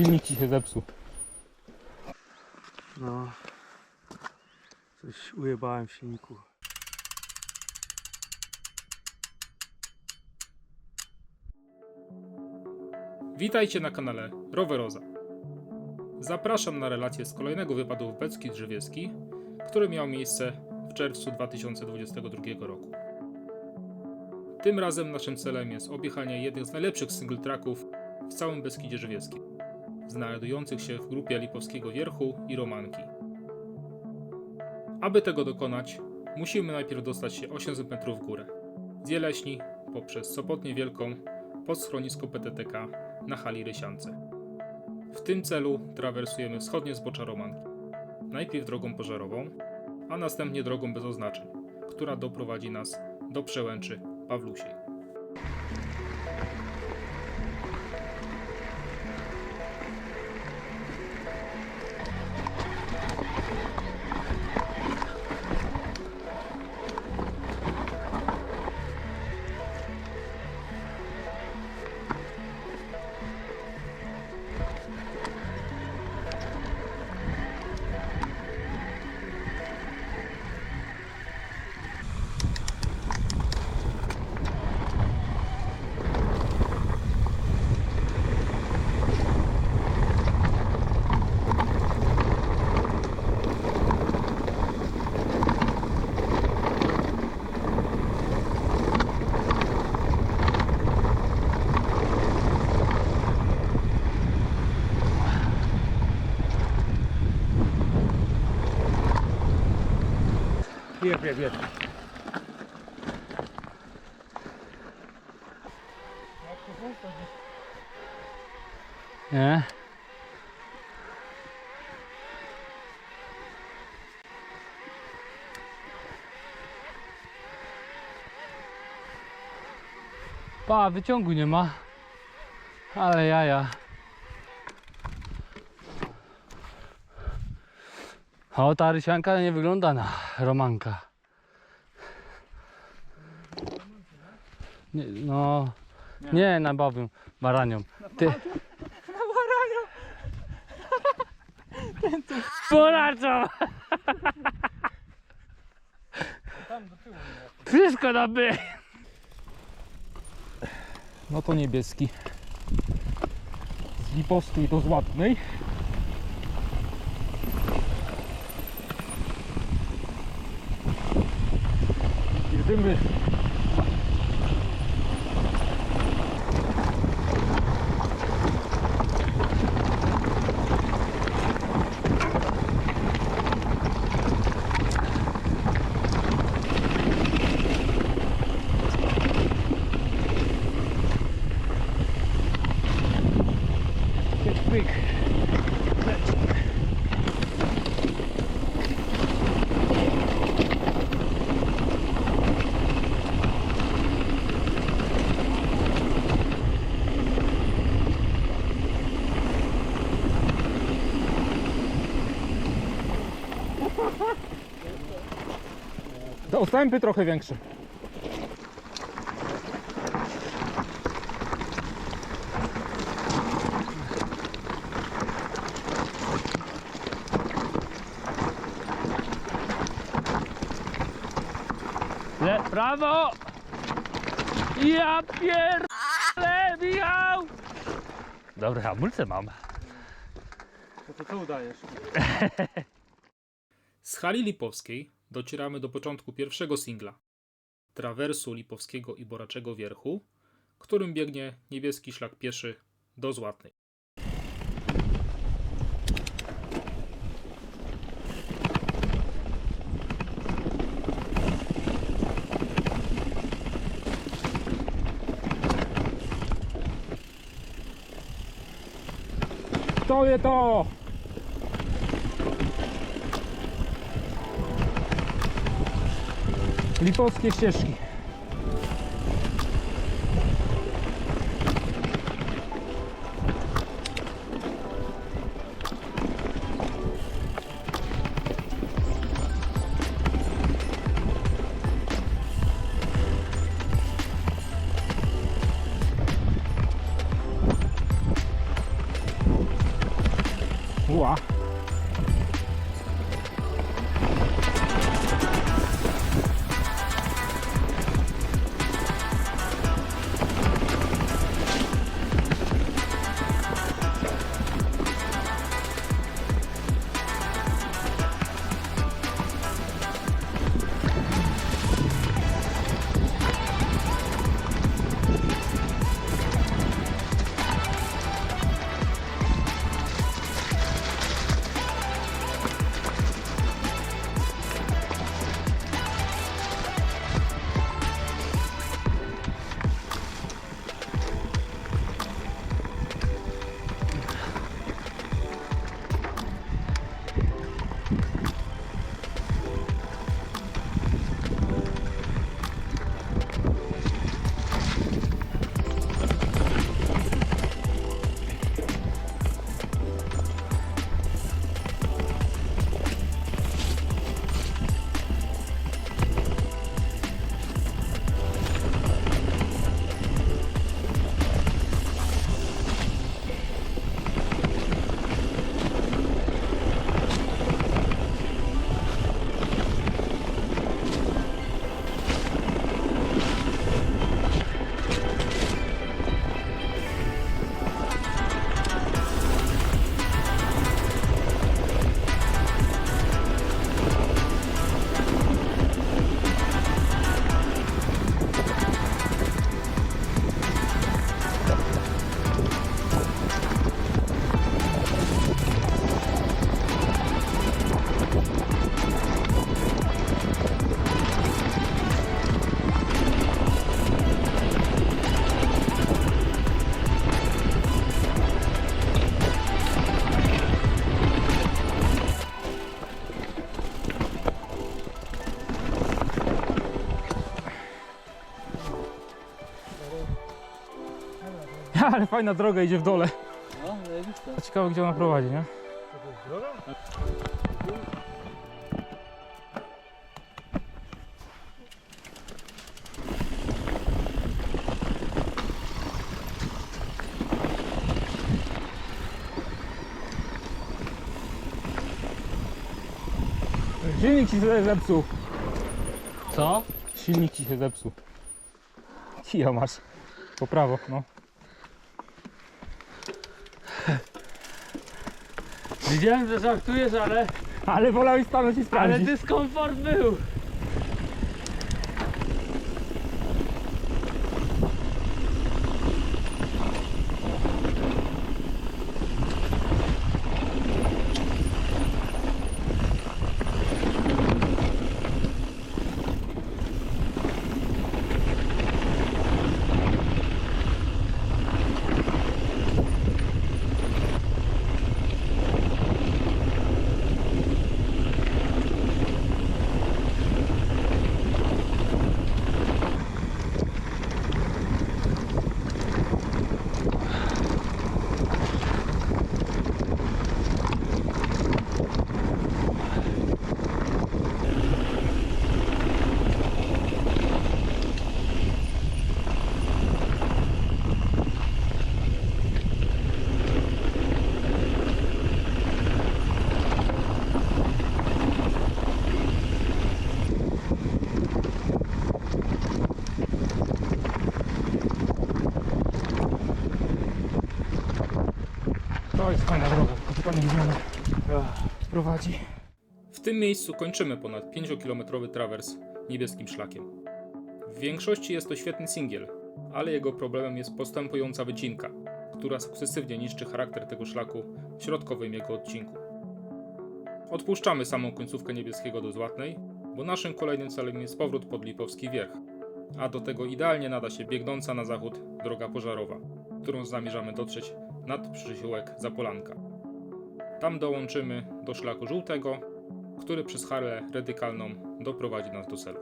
silnik ci się zepsuł. No. Coś ujebałem w silniku. Witajcie na kanale Roweroza. Zapraszam na relację z kolejnego wypadu w Becki Drzewieski, który miał miejsce w czerwcu 2022 roku. Tym razem naszym celem jest objechanie jednych z najlepszych single tracków w całym Beskidzie Drzewieskim, znajdujących się w grupie Lipowskiego Wierchu i Romanki. Aby tego dokonać, musimy najpierw dostać się 800 metrów w górę, z Jeleśni poprzez Sopotnię Wielką pod schronisko PTTK na hali Rysiance. W tym celu trawersujemy wschodnie zbocza Romanki. Najpierw drogą pożarową, a następnie drogą bez oznaczeń, która doprowadzi nas do przełęczy Pawlusiej. Jeb, jeb. Nie? Pa, wyciągu nie ma. Ale jaja. O, ta rysianka nie wygląda na romanka. Nie, no, nie, na bawią, baranią. Ty. Poraczą! Wszystko na by! No to niebieski. Z Lipowskiej do Złatnej. Jedziemy. Te ostępy trochę większe. Le, prawo! Ja pierdolę, Michał! Dobre hamulce mam. To co udajesz? Z hali Lipowskiej docieramy do początku pierwszego singla trawersu Lipowskiego i Boraczego Wierchu, którym biegnie niebieski szlak pieszy do Złatnej. To je to! Lipowskie ścieżki. Ale fajna droga idzie w dole. No, zajebiste. Ciekawe gdzie ona prowadzi, nie? Silnik ci się zepsuł. Co? Silnik ci się zepsuł. Kija masz. Po prawo, no. Widziałem, że żartujesz, ale, Ale wolałeś stanąć i ale sprawdzić. dyskomfort był. To jest fajna droga, tylko gdzie ona prowadzi. W tym miejscu kończymy ponad 5-kilometrowy trawers niebieskim szlakiem. W większości jest to świetny singiel, ale jego problemem jest postępująca wycinka, która sukcesywnie niszczy charakter tego szlaku w środkowym jego odcinku. Odpuszczamy samą końcówkę niebieskiego do Złatnej, bo naszym kolejnym celem jest powrót pod Lipowski Wierch, a do tego idealnie nada się biegnąca na zachód droga pożarowa, którą zamierzamy dotrzeć nad przysiółek Zapolanka. Tam dołączymy do szlaku żółtego, który przez harę radykalną doprowadzi nas do celu.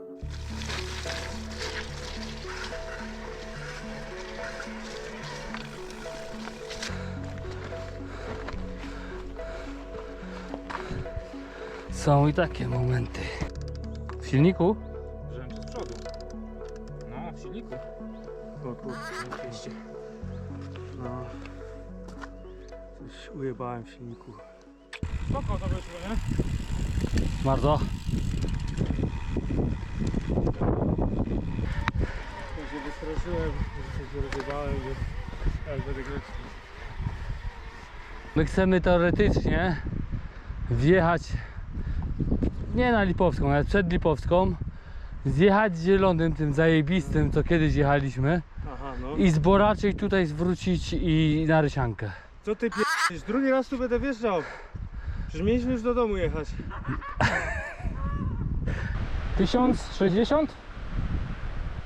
Są i takie momenty. W silniku? Ujebałem w silniku. Spoko to wyszło, nie? Bardzo. Ja się wystraszyłem, że się rozjebałem, że ale będę grać. My chcemy teoretycznie wjechać nie na Lipowską, ale przed Lipowską, zjechać zielonym, tym zajebistym, co kiedyś jechaliśmy Aha, no. i z Boraczej tutaj zwrócić i na Rysiankę. Co ty p***isz? Drugi raz tu będę wjeżdżał. Przecież mieliśmy już do domu jechać. 1060?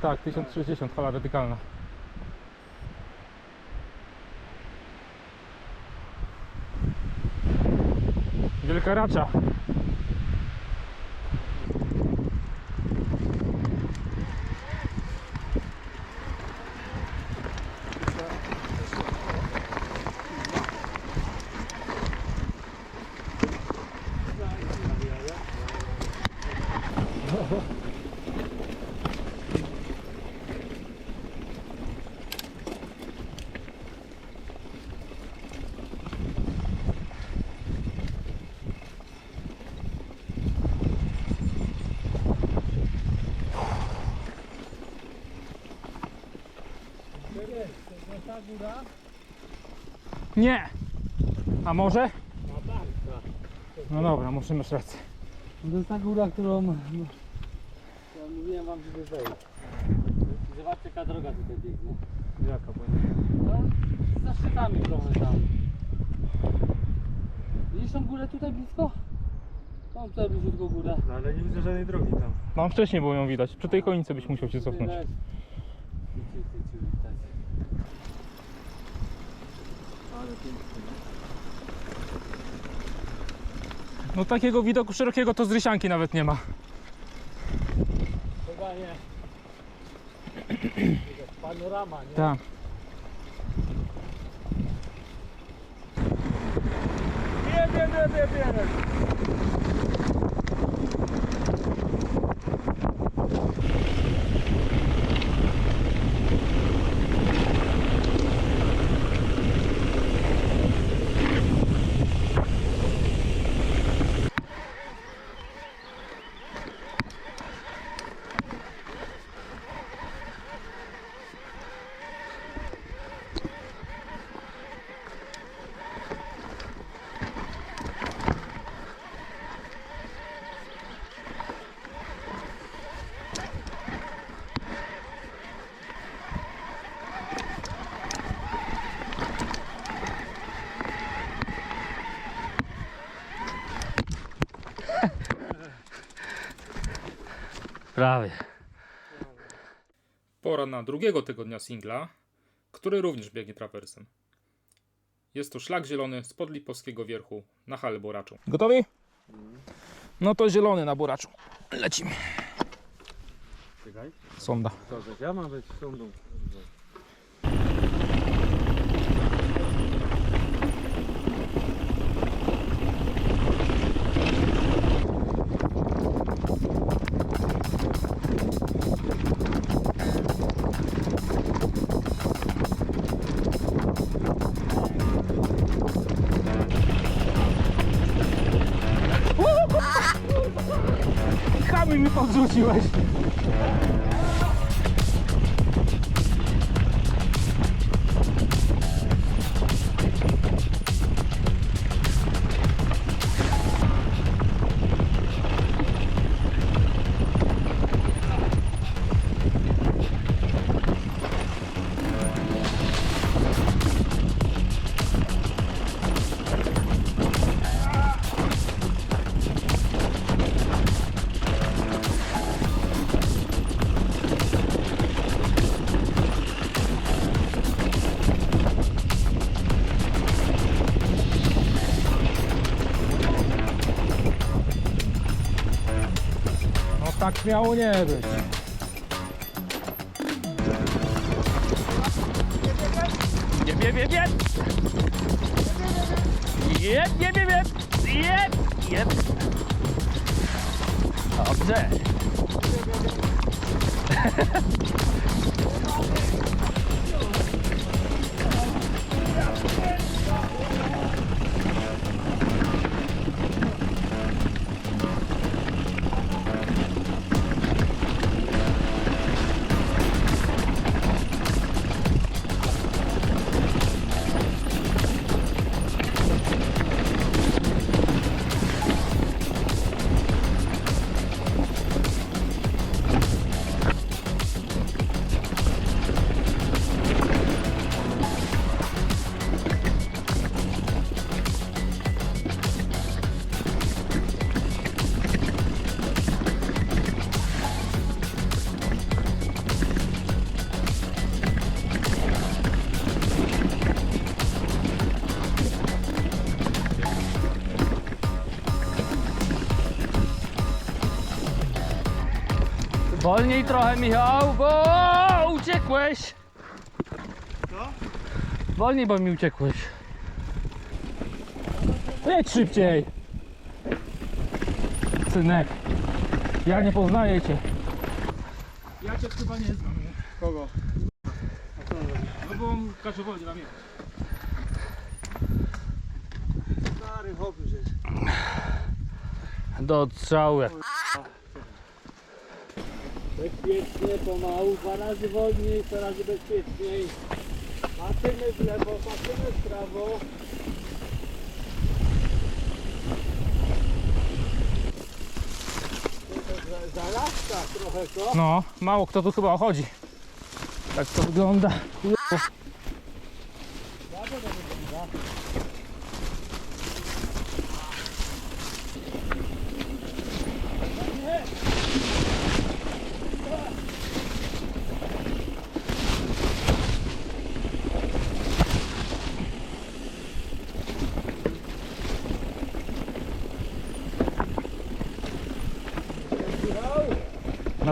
Tak, 1060, fala radykalna. Wielka racza. Nie! A może? No dobra, muszę mieć rację. To jest ta góra, którą no, ja mówiłem wam, żeby wejść. Zobaczcie jaka droga tutaj biegnie. Jaka bo No, za szczytami trochę tam. Widzisz tą górę tutaj blisko? Mam tutaj bliziutko górę. No ale nie widzę żadnej drogi tam. No wcześniej było ją widać. Przy tej konicy byś musiał się cofnąć. Widać. No takiego widoku szerokiego to z Rysianki nawet nie ma. Chyba nie. Panorama, nie? Tak. Prawie. Pora na drugiego tygodnia singla, który również biegnie trawersem. Jest to szlak zielony z Podlipowskiego Wierchu na Halę Boraczą. Gotowi? No to zielony na Boraczu. Lecimy. Czekaj. Sonda. Co, że ja mam być sądą. Kamień mi podrzuciłeś. No tak miało nie być. Jeb, jeb, jeb, jeb. Jeb, jeb, jeb, jeb. Jeb, jeb. Dobrze. Wolniej trochę, Michał, bo uciekłeś. Co? Wolniej, bo mi uciekłeś. Jedź szybciej. Synek, ja nie poznaję cię. Ja cię chyba nie znam, nie? Kogo? A co on robi? No bo on każe wolniej na mnie. Stary hop już jest. Do odstrzału. Bezpiecznie, pomału, dwa razy wolniej, dwa razy bezpieczniej. Patrzymy w lewo, patrzymy w prawo. Za- Zalaska trochę, co? No, mało kto tu chyba chodzi. Tak to wygląda.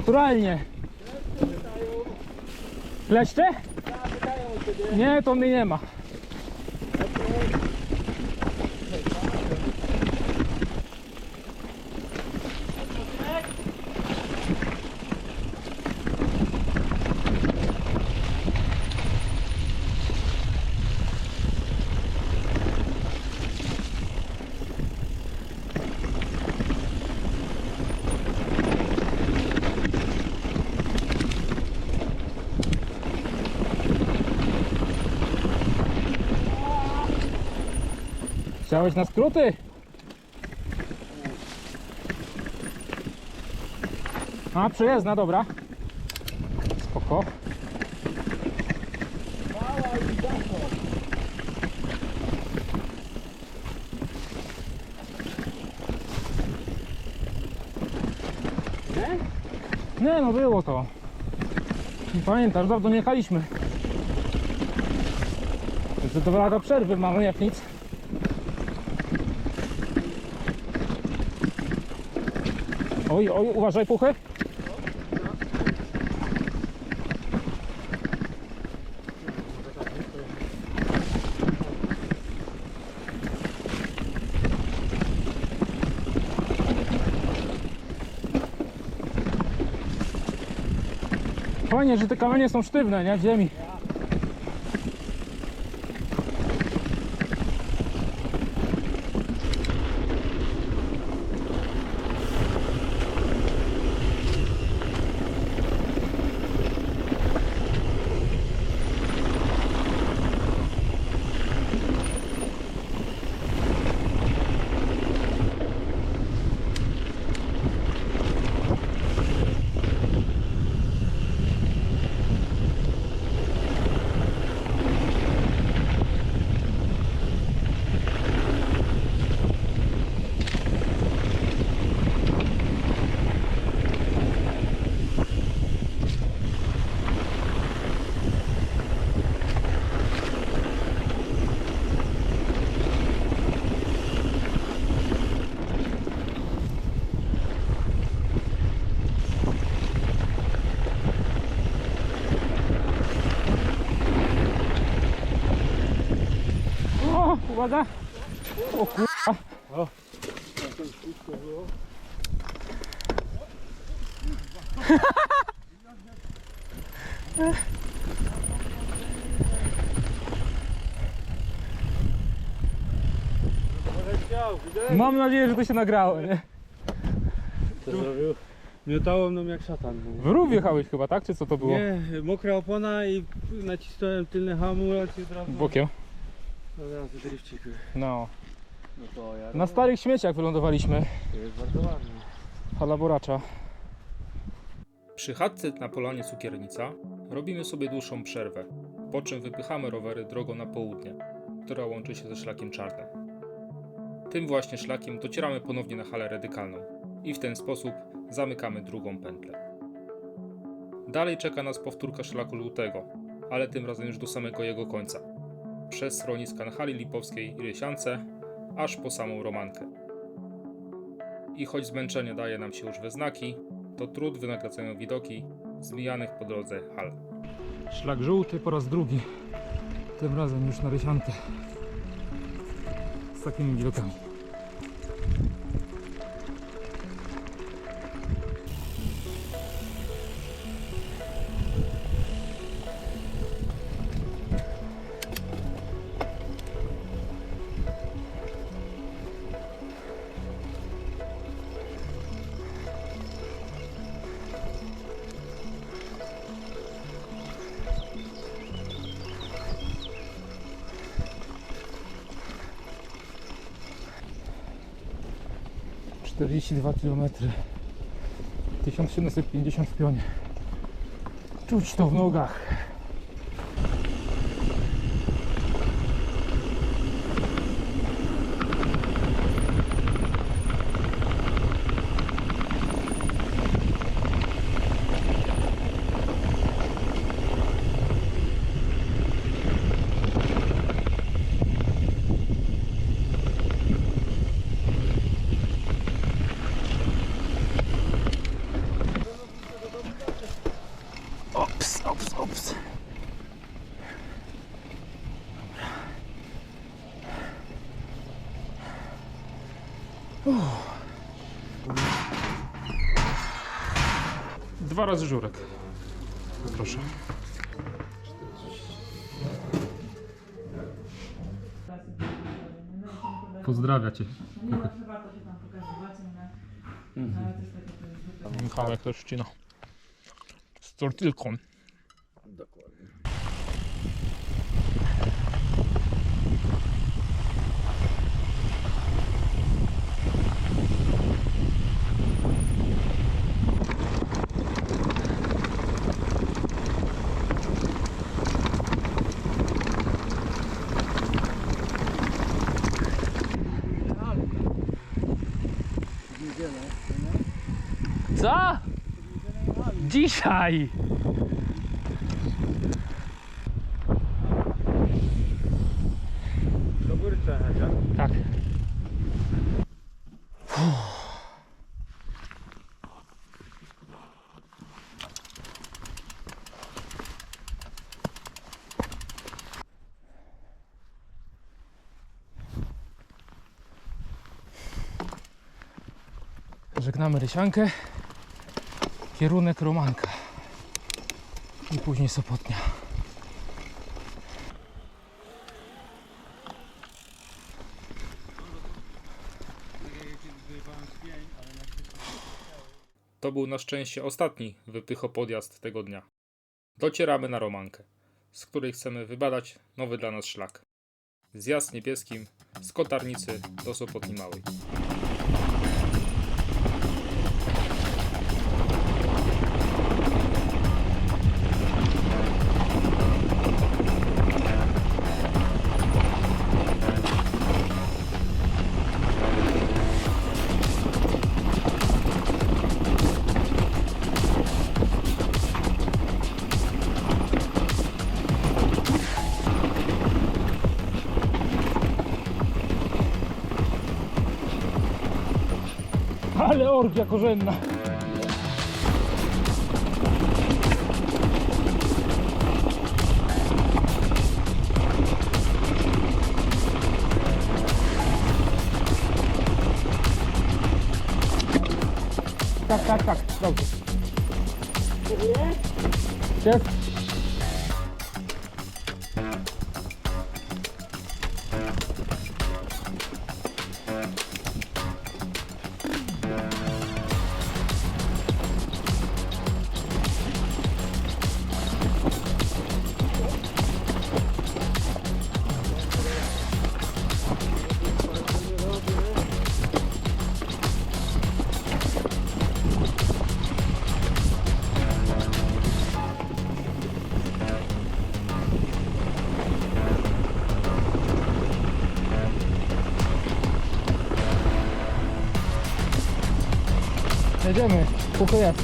Naturalnie. Kleszcze? Nie, to mnie nie ma. Chciałeś na skróty? A, przejezdna, dobra. Spoko. Nie? Nie no, było to. Pamiętasz, dawno nie jechaliśmy. To dwa lata przerwy mamy, jak nic. Oj, oj, uważaj puchy. Fajnie, że te kamienie są sztywne, nie? Ziemi. O, uwaga! O kurwa! Mam nadzieję, że to się nagrało, nie? Co zrobił? Miotało mną jak szatan. W rów jechałeś chyba, tak? Czy co to było? Nie, mokra opona i nacisnąłem tylny hamulec i od razu... Bokiem. Od razu drifcik. No. No to ja... Na starych śmieciach wylądowaliśmy. To jest bardzo ładnie. Halaboracza. Przy chatce na polanie Cukiernica robimy sobie dłuższą przerwę, po czym wypychamy rowery drogą na południe, która łączy się ze szlakiem czarnym. Tym właśnie szlakiem docieramy ponownie na halę radykalną i w ten sposób zamykamy drugą pętlę. Dalej czeka nas powtórka szlaku żółtego, ale tym razem już do samego jego końca. Przez schroniska na hali lipowskiej i Rysiance, aż po samą Romankę. I choć zmęczenie daje nam się już we znaki, to trud wynagradzają widoki z mijanych po drodze hal. Szlak żółty po raz drugi, tym razem już na Rysiankę. Z takimi widokami. Czterdzieści dwa kilometry. 1750 w pionie. Czuć to w nogach. Uff. Dwa razy żurek. Proszę. Pozdrawia cię. Nie zawsze warto się tam pokazywać, ale, ale też takie to jest. Z tortilką. Dokładnie. w niedzielę, no nie? Co? Dzisiaj! Do góry trzeba jechać, Tak. Żegnamy Rysiankę. Kierunek Romanka. I później Sopotnia. To był na szczęście ostatni wypychopodjazd tego dnia. Docieramy na Romankę, z której chcemy wybadać nowy dla nas szlak. Zjazd niebieskim z Kotarnicy do Sopotni Małej. Ale orgia korzenna. Йдемо, кукуєць.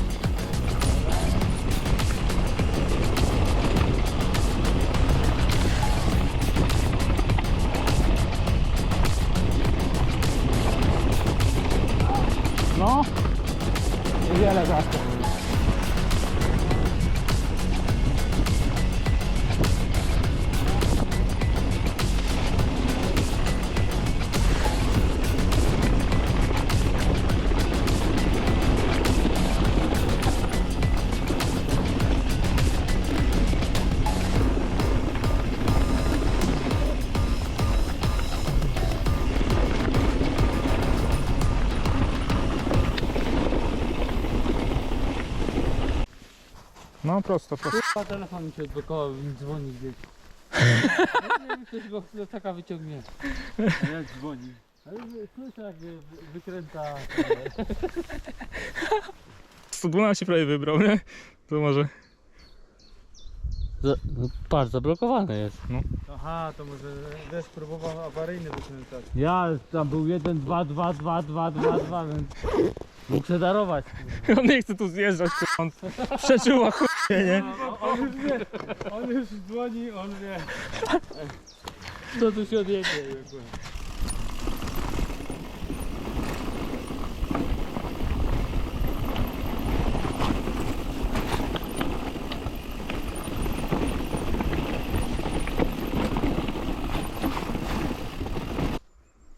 No prosto, prosto. Chyba telefon mi się odblokował, mi dzwoni gdzieś. Nie wiem, ktoś go z taka wyciągnie. Jak dzwoni. Ale słyszę jak wy- wykręca. 112 prawie wybrał, nie? To może. no, patrz, zablokowany jest. Aha, to może też próbował awaryjny wykręcać. Ja, tam był jeden, dwa, dwa, dwa, dwa, dwa, dwa, więc mógł się darować. On nie chce tu zjeżdżać, kurwa. on przeczuła chuj, nie? On już wie, on już dzwoni, on wie. Co tu się odjedzie?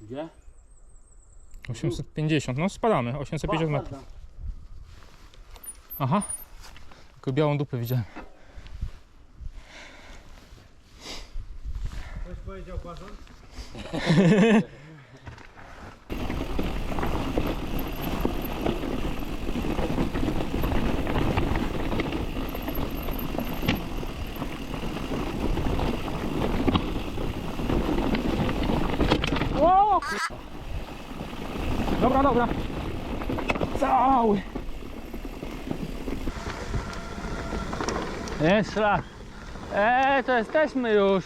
Gdzie? 850, no spadamy, 850 metrów. Aha. Tylko białą dupę widziałem. Ktoś powiedział bażon? O! Dobra, dobra. Cały. Jest szlak. Eee, to jesteśmy już.